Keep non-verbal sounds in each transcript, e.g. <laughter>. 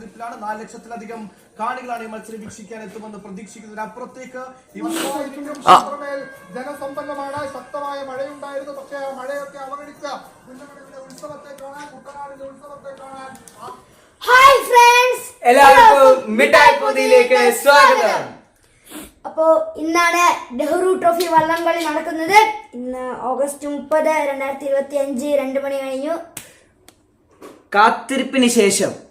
ാണ് നാല് ലക്ഷത്തിലധികം കാണികളാണ് ഈ മത്സരം വീക്ഷിക്കാൻ എത്തുമെന്ന് പ്രതീക്ഷിക്കുന്നതിന് അപ്പുറത്തേക്ക് ജനസമ്പന്നമാണ്. ശക്തമായ മഴയുണ്ടായിരുന്നു. പക്ഷേ ആ മഴയൊക്കെ അവഗണിച്ച ഉത്സവത്തെ കാണാൻ കുട്ടനാടിന്റെ ഉത്സവത്തെ കാണാൻ ഹായ് ഫ്രണ്ട്സ് എല്ലാവർക്കും മിഠായി പൊതിയിലേക്ക് സ്വാഗതം. അപ്പോ ഇന്നാണ് നെഹ്റു ട്രോഫി വള്ളംകളി നടക്കുന്നത്. ഇന്ന് ഓഗസ്റ്റ് മുപ്പത് രണ്ടായിരത്തി ഇരുപത്തി അഞ്ച് രണ്ട് മണി കഴിഞ്ഞു. കാത്തിരിപ്പിന് ശേഷം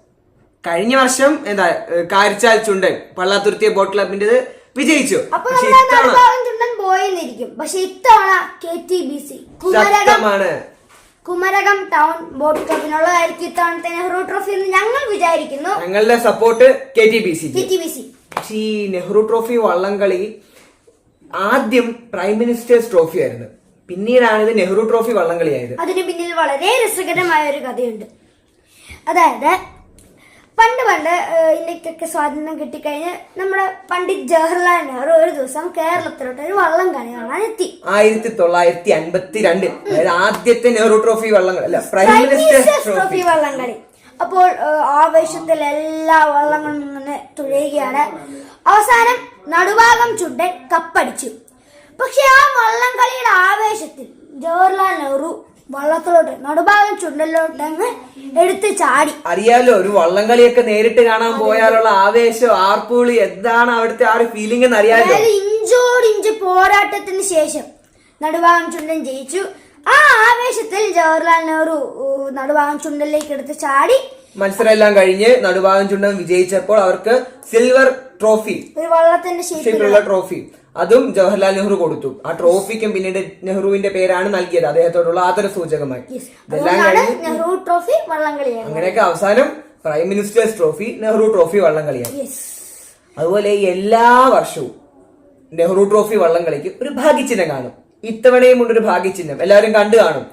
കഴിഞ്ഞ വർഷം എന്താ കാരിച്ചാൽ ചുണ്ടൻ പള്ളാത്തുരുത്തിയ ബോട്ട് ക്ലബിന്റേത് വിജയിച്ചു. പക്ഷെ ഇത്തവണ നടുഭാഗം ചുണ്ടൻ പോയെന്നിരിക്കും. പക്ഷെ ഇത്തവണ K T B C Kumarakom ശക്തമാണ്. കുമരകം ടൗൺ ബോട്ട് ക്ലബിനുള്ളതായിരിക്കും ഇത്തവണത്തെ നെഹ്റു ട്രോഫി എന്ന് ഞങ്ങൾ വിചാരിക്കുന്നു. ഞങ്ങളുടെ support K T B C K T B C പക്ഷേ ഈ നെഹ്റു ട്രോഫി വള്ളംകളി ആദ്യം പ്രൈം മിനിസ്റ്റേഴ്സ് ട്രോഫി ആയിരുന്നു. പിന്നീടാണ് ഇത് നെഹ്റു ട്രോഫി വള്ളംകളിയായത് അതിന് പിന്നിൽ വളരെ രസകരമായ ഒരു കഥയുണ്ട്. അതായത് പണ്ട് പണ്ട് ഇന്ത്യക്കൊക്കെ സ്വാതന്ത്ര്യം കിട്ടിക്കഴിഞ്ഞ് നമ്മുടെ പണ്ഡിറ്റ് ജവഹർലാൽ നെഹ്റു ഒരു ദിവസം കേരളത്തിലോട്ട് ഒരു വള്ളം കളി കാണാൻ എത്തി. ആയിരത്തി തൊള്ളായിരത്തി അൻപത്തി അതായത് ആദ്യത്തെ നെഹ്റു ട്രോഫി വള്ളംകളി അല്ല പ്രൈം ട്രോഫി. ട്രോഫി വള്ളം കളി അപ്പോൾ ആവേശത്തിൽ എല്ലാ വള്ളങ്ങളും ഇങ്ങനെ തുഴയുകയാണ്. അവസാനം നടുഭാഗം ചുണ്ടൻ കപ്പടിച്ചു. പക്ഷെ ആ വള്ളം കളിയുടെ ആവേശത്തിൽ ജവഹർലാൽ നെഹ്റു വള്ളത്തിലോട്ട് നടുഭാഗം ചുണ്ടലോട്ട് അങ്ങ് എടുത്ത് ചാടി. അറിയാലോ ഒരു വള്ളം കളിയൊക്കെ നേരിട്ട് കാണാൻ പോയാലുള്ള ആവേശം ആർപ്പുളി എന്താണ് അവിടുത്തെ ആ ഒരു ഫീലിംഗ് എന്ന് അറിയാലോ ഇഞ്ചോടിഞ്ച് പോരാട്ടത്തിന് ശേഷം നടുഭാഗം ചുണ്ടൻ ജയിച്ചു. ആ ആവേശത്തിൽ ജവഹർലാൽ നെഹ്റു നടുഭാഗം ചുണ്ടലിലേക്ക് എടുത്ത് ചാടി. മത്സരം എല്ലാം കഴിഞ്ഞ് നടുഭാഗം ചുണ്ടൻ വിജയിച്ചപ്പോൾ അവർക്ക് സിൽവർ ട്രോഫി ഒരു വള്ളത്തിന്റെ ഷേപ്പിലുള്ള ട്രോഫി അതും ജവഹർലാൽ നെഹ്റു കൊടുത്തു. ആ ട്രോഫിക്കും പിന്നീട് നെഹ്റുവിന്റെ പേരാണ് നൽകിയത്. അദ്ദേഹത്തോടുള്ള ആദര സൂചകമായി. ഇതെല്ലാം കഴിഞ്ഞ് നെഹ്റു ട്രോഫി വള്ളംകളിയാണ് അങ്ങനെയൊക്കെ അവസാനം prime minister's trophy Nehru trophy വള്ളംകളിയാണ് കളിയാണ്. അതുപോലെ എല്ലാ വർഷവും നെഹ്റു ട്രോഫി വള്ളംകളിക്ക് ഒരു ഭാഗ്യചിഹ്നം കാണും. ഇത്തവണയും ഒരു ഭാഗ്യചിഹ്നം. എല്ലാവരും കണ്ടു കാണും.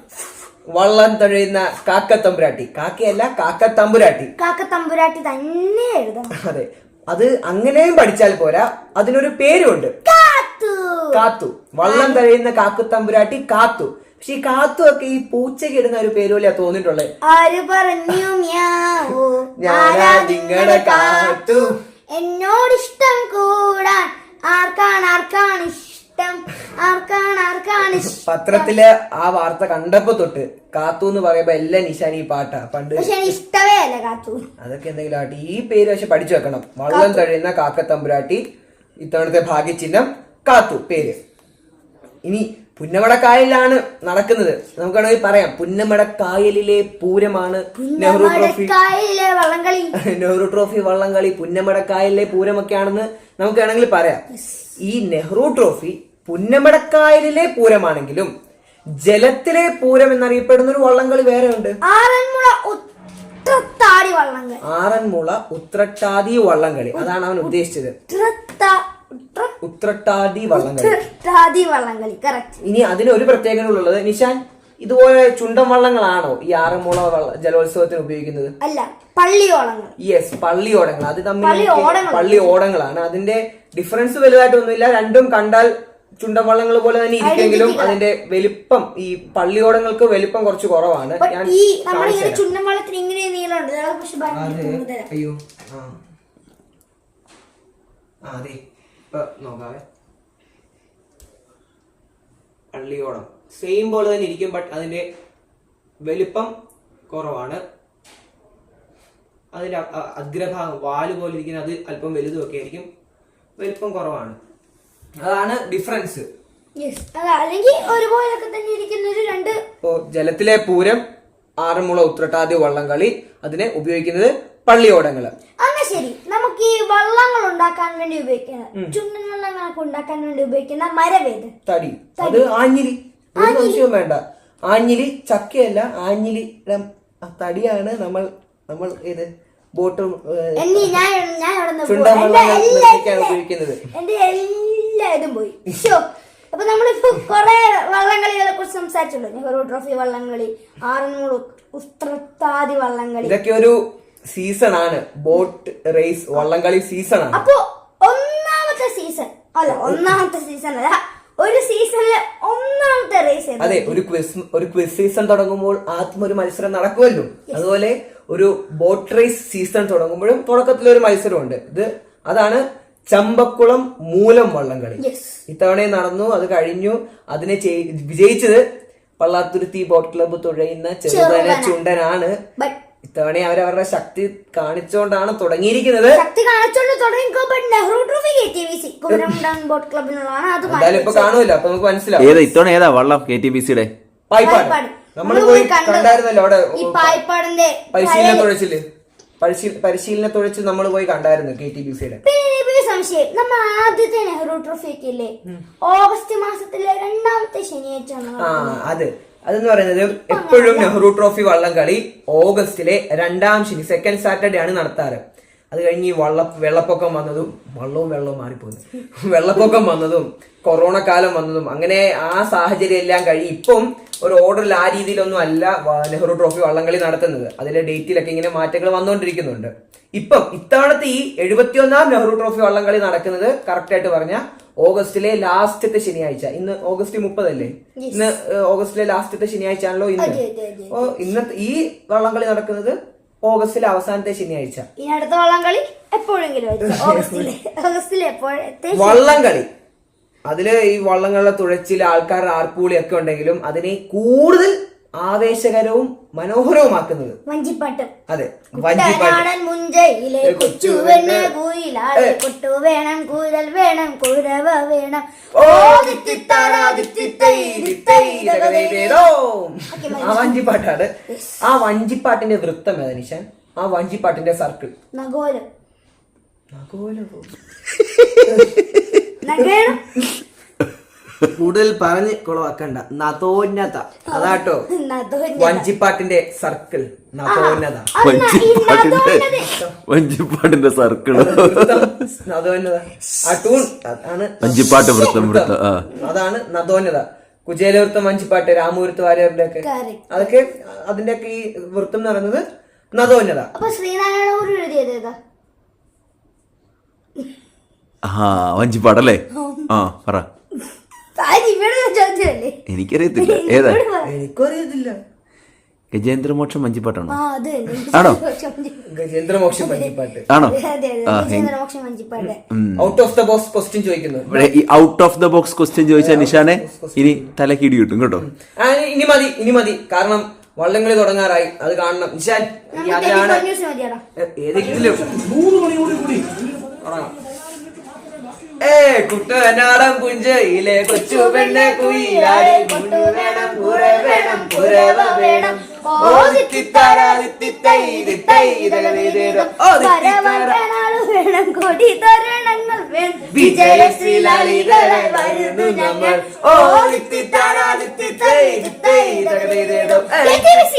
വള്ളം തഴയുന്ന കാക്കത്തമ്പുരാട്ടി. കാക്കയല്ല കാക്കത്തമ്പുരാട്ടി. കാക്ക തമ്പുരാട്ടി തന്നെ അതെ. അത് അങ്ങനെയും പഠിച്ചാൽ പോരാ. അതിനൊരു പേരുണ്ട് കാത്തു. വള്ളം തഴയുന്ന കാക്കുത്തമ്പുരാട്ടി കാത്തു. പക്ഷെ ഈ കാത്തു ഒക്കെ ഈ പൂച്ചയ്ക്ക് ഇടുന്ന ഒരു പേര് പോലെയാ തോന്നിട്ടുള്ളത് ആര് പറഞ്ഞു ഞാനാ നിങ്ങളുടെ കാത്തു. എന്നോട് ഇഷ്ടം കൂടാൻ. ആർക്കാണ് ആർക്കാണ് ഇഷ്ടം? പത്രത്തിൽ ആ വാർത്ത കണ്ടപ്പോ തൊട്ട് കാത്തു എന്ന് പറയുമ്പോ എല്ലാം നിശാൻ ഈ പാട്ടാ. പണ്ട് ഇഷ്ടമേ അല്ല കാത്തു. അതൊക്കെ എന്തെങ്കിലും ആട്ടെ. ഈ പേര് പക്ഷെ പഠിച്ചു വെക്കണം. വള്ളം തഴയുന്ന കാക്കത്തമ്പുരാട്ടി ഇത്തവണത്തെ ഭാഗ്യചിഹ്നം കാത്തു. പേര്. ഇനി പുന്നമടക്കായലിലാണ് നടക്കുന്നത്. നമുക്ക് വേണമെങ്കിൽ പറയാം പുന്നമടക്കായലിലെ പൂരമാണ് നെഹ്റു ട്രോഫി <laughs> നെഹ്റു ട്രോഫി വള്ളംകളി പുന്നമടക്കായലിലെ പൂരമൊക്കെയാണെന്ന് നമുക്ക് വേണമെങ്കിൽ പറയാം ഈ നെഹ്റു ട്രോഫി പുന്നമടക്കായലിലെ പൂരമാണെങ്കിലും ജലത്തിലെ പൂരം എന്നറിയപ്പെടുന്ന ഒരു വള്ളംകളി വേറെ ഉണ്ട് ആറന്മുള ഉത്രത്താടി വള്ളംകളി. ആറന്മുള ഉത്രട്ടാതി വള്ളംകളി. അതാണ് അവൻ ഉദ്ദേശിച്ചത്. ഉത്രട്ടാതി വള്ളംകളി. ഉത്രത്താടി വള്ളംകളി. കറക്റ്റ് ഇനി അതിന് ഒരു പ്രത്യേകത ഉള്ളത്. നിഷാൻ ഇതുപോലെ ചുണ്ടൻ വള്ളങ്ങളാണോ ഈ ആറന്മുള ജലോത്സവത്തിന് ഉപയോഗിക്കുന്നത്? അല്ല പള്ളിയോളങ്ങൾ യെസ് പള്ളി ഓടങ്ങൾ അത് തമ്മിൽ പള്ളി ഓടങ്ങളാണ് അതിന്റെ ഡിഫറൻസ് വലുതായിട്ടൊന്നുമില്ല. രണ്ടും കണ്ടാൽ ചുണ്ടൻ വള്ളങ്ങൾ പോലെ തന്നെ ഇരിക്കെങ്കിലും അതിന്റെ വലിപ്പം ഈ പള്ളിയോടങ്ങൾക്ക് വലിപ്പം കുറച്ച് കുറവാണ്. ഞാൻ ഈ നമ്മളിങ്ങനെ ഇങ്ങനെ നീളമുണ്ട്. പക്ഷെ അയ്യോ. ആ. ആ, അതെ. ഇപ്പൊ നോക്കാവേ. പള്ളിയോടം. സെയിം പോലെ തന്നെ ഇരിക്കും ബട്ട് അതിന്റെ വലിപ്പം കുറവാണ്. അതിന്റെ അഗ്രഭാഗം വാൽ പോലെ ഇരിക്കുന്ന അത് അല്പം വലുതും ഒക്കെ ആയിരിക്കും. വലിപ്പം കുറവാണ്. അതാണ് ഡിഫറൻസ് അല്ലെങ്കിൽ ഒരുപോലൊക്കെ തന്നെ ഇരിക്കുന്ന ഒരു രണ്ട് ഇപ്പോ ജലത്തിലെ പൂരം ആറന്മുള ഉത്രട്ടാതി വള്ളംകളി അതിനെ ഉപയോഗിക്കുന്നത് പള്ളിയോടങ്ങൾ. അങ്ങനെ ശരി. നമുക്ക് ഈ വള്ളങ്ങൾ ഉണ്ടാക്കാൻ വേണ്ടി ഉപയോഗിക്കുന്ന ചുണ്ടൻ വള്ളങ്ങളൊക്കെ ഉണ്ടാക്കാൻ വേണ്ടി ഉപയോഗിക്കുന്ന മരവേത് തടി. അത് ആഞ്ഞിലി. ഒരു സംശയവും വേണ്ട. ആഞ്ഞിലി ചക്കയല്ല ആഞ്ഞിലി തടിയാണ് നമ്മൾ നമ്മൾ ഇത് ബോട്ടും ചുണ്ടൻ വള്ളങ്ങൾ നിർമ്മിക്കാൻ ഉപയോഗിക്കുന്നത്. എന്റെ എല്ലാ പോയി. ഷോ അപ്പൊ നമ്മളിപ്പോ കൊറേ വള്ളംകളികളെ കുറിച്ച് സംസാരിച്ചല്ലോ നെഹ്റു ട്രോഫി വള്ളംകളി ആറന്മുള ഉത്രത്താതി വള്ളംകളി. ഇതൊക്കെ ഒരു സീസൺ ആണ് ബോട്ട് റേസ് വള്ളംകളി സീസൺ ആണ് അപ്പൊ ഒന്നാമത്തെ സീസൺ അല്ല ഒന്നാമത്തെ സീസൺ അല്ല ഒരു സീസണിലെ ഒന്നാമത്തെ റേസ് അതെ ഒരു ക്വിസ് ഒരു ക്വിസ് സീസൺ തുടങ്ങുമ്പോൾ ആദ്യം ഒരു മത്സരം നടക്കുമല്ലോ. അതുപോലെ ഒരു ബോട്ട് റേസ് സീസൺ തുടങ്ങുമ്പോഴും തുടക്കത്തിൽ ഒരു മത്സരമുണ്ട്. ഇത് അതാണ് ചമ്പക്കുളം മൂലം വള്ളംകളി. കളി ഇത്തവണയും നടന്നു അത് കഴിഞ്ഞു. അതിനെ വിജയിച്ചത് പള്ളാത്തുരുത്തി ബോട്ട് ക്ലബ്ബ് തുഴയുന്ന ചെറുതന. ചുണ്ടനാണ്. ഇത്തവണ അവരവരുടെ ശക്തി കാണിച്ചുകൊണ്ടാണ് തുടങ്ങിയിരിക്കുന്നത്. ശക്തി കാണിച്ചുകൊണ്ട് Nehru trophy K T V C കുമരമുണ്ടാൻ boat ക്ലബിനുള്ളതാണ് അത് എന്തായാലും ഇപ്പൊ കാണുമല്ലോ അപ്പൊ നമുക്ക് മനസ്സിലാവും. ഏതാ ഇത്തവണ ഏതാ വള്ളം കെ ടി ബി സിയുടെ പായ്പാട്. നമ്മൾ പോയി കണ്ടായിരുന്നല്ലോ അവിടെ പരിശീലനം തുഴച്ചില്ലേ തുഴച്ചിൽ. പരിശീലന നമ്മൾ പോയി കണ്ടായിരുന്നു കെ ടി. ബി സിയുടെ സംശയം നമ്മൾ ആദ്യത്തെ നെഹ്റു ട്രോഫി ഒക്കെ ഇല്ലേ ഓഗസ്റ്റ് മാസത്തിലെ രണ്ടാമത്തെ ശനിയാഴ്ച ആ അത്. അതെന്ന് പറയുന്നത് എപ്പോഴും നെഹ്റു ട്രോഫി വള്ളം കളി ഓഗസ്റ്റിലെ രണ്ടാം ശനി സെക്കൻഡ് സാറ്റർഡേ ആണ് നടത്താറ്. അത് കഴിഞ്ഞ് ഈ വള്ള വെള്ളപ്പൊക്കം വന്നതും വള്ളവും വെള്ളവും മാറിപ്പോകുന്നു <laughs> വെള്ളപ്പൊക്കം വന്നതും കൊറോണ കാലം വന്നതും അങ്ങനെ ആ സാഹചര്യം എല്ലാം കഴിഞ്ഞ് ഇപ്പം ഒരു ഓർഡറിൽ ആ രീതിയിലൊന്നും അല്ല നെഹ്റു ട്രോഫി വള്ളംകളി നടത്തുന്നത്. അതിലെ ഡേറ്റിലൊക്കെ ഇങ്ങനെ മാറ്റങ്ങൾ വന്നുകൊണ്ടിരിക്കുന്നുണ്ട് ഇപ്പം ഇത്തവണത്തെ ഈ എഴുപത്തിയൊന്നാം നെഹ്റു ട്രോഫി വള്ളംകളി നടക്കുന്നത് കറക്റ്റ് ആയിട്ട് പറഞ്ഞ ഓഗസ്റ്റിലെ ലാസ്റ്റത്തെ ശനിയാഴ്ച. ഇന്ന് ഓഗസ്റ്റ് മുപ്പതല്ലേ? ഇന്ന് ഓഗസ്റ്റിലെ ലാസ്റ്റത്തെ ശനിയാഴ്ച ആണല്ലോ ഇന്ന്. ഓ ഇന്നത്തെ ഈ വള്ളംകളി നടക്കുന്നത് ഓഗസ്റ്റിലെ അവസാനത്തെ ശനിയാഴ്ച. ഇനി അടുത്ത വള്ളംകളി എപ്പോഴെങ്കിലും ആയിരിക്കും. <laughs> ഓഗസ്റ്റിലെ ഓഗസ്റ്റിലെ എപ്പോഴത്തെ വള്ളംകളി. അതിൽ ഈ വള്ളങ്ങളുടെ തുഴച്ചിൽ ആൾക്കാരുടെ ആർപ്പൂളി ഒക്കെ ഉണ്ടെങ്കിലും അതിനെ കൂടുതൽ ആവേശകരവും മനോഹരവുമാക്കുന്നത്. വഞ്ചിപ്പാട്ട്. അതെ വഞ്ചിപ്പാട്ട്. കുട്ടനാടൻ മുഞ്ചയിലെ കൊച്ചുവെണ്ണ കുയിലാടെ കൊട്ടു വേണം കുരൽ വേണം കുരവ വേണം. ഓ. ആ വഞ്ചിപ്പാട്ടാണ്. ആ വഞ്ചിപ്പാട്ടിന്റെ വൃത്തം ഏതാ നിശാൻ? ആ വഞ്ചിപ്പാട്ടിന്റെ സർക്കിൾ. നഗോലം. നഗോലോ. നഗരം കൂടുതൽ പറഞ്ഞ് കുളവാക്കണ്ട നതോന്നത അതാട്ടോ. നദോന്നത. വഞ്ചിപ്പാട്ടിന്റെ സർക്കിൾ. നതോന്നത വഞ്ചിപ്പാട്ടിന്റെ. വഞ്ചിപ്പാട്ടിന്റെ സർക്കിൾ നതോന്നത ആ ടൂൺ അതാണ് വഞ്ചിപ്പാട്ട് വൃത്തം വൃത്തം. ആ. അതാണ് നതോന്നത കുചേലവൃത്തം വഞ്ചിപ്പാട്ട് രാമവൃത്ത വാര്യരുടെ ഒക്കെ. അതൊക്കെ അതിന്റെ ഒക്കെ ഈ വൃത്തം എന്ന് പറയുന്നത് നതോന്നത ആ വഞ്ചിപ്പാടല്ലേ ആ പറ. എനിക്കറിയത്തില്ല. <laughs> ഏതാ? എനിക്കറിയത്തില്ല. ഗജേന്ദ്രമോക്ഷം മഞ്ചിപ്പാട്ടാണോ? ആ അത് തന്നെ. ആണോ? ഗജേന്ദ്രമോക്ഷം മഞ്ചിപ്പാട്ട്. ആണോ? Out of the box question ചോദിക്കുന്നു. ഇവിടെ ഈ out of the box question ചോദിച്ചാൽ നിഷാനെ ഇനി തലക്ക് ഇടി കിട്ടും. കേട്ടോ ഇനി മതി ഇനി മതി. കാരണം വള്ളംകളി തുടങ്ങാറായി. അത് കാണണം. നിഷാൻ ഏതെങ്കിലും മൂന്ന് മണിയോട് കൂടി തുടങ്ങാം ഏ കുട്ടനാടൻ കുഞ്ചയിലെ കൊച്ചു പെണ്ണെ കുയിലാടി മുണ്ടു വേണം കുര വേണം. കുരവ വേണം ഓ ദിത്തിത്താരാ ദിത്തിത്തൈ ദിത്തൈ ദഗദൈദേദോ. ഓ ദിത്തിത്താരാ വേണം കൊടി തോരണങ്ങൾ വേണം. വിജയശ്രീലാളിതരായി വരുന്നു നമ്മൾ. ഓ ദിത്തിത്താരാ ദിത്തിത്തൈ ദിത്തൈ. ഞാൻ കണ്ട്.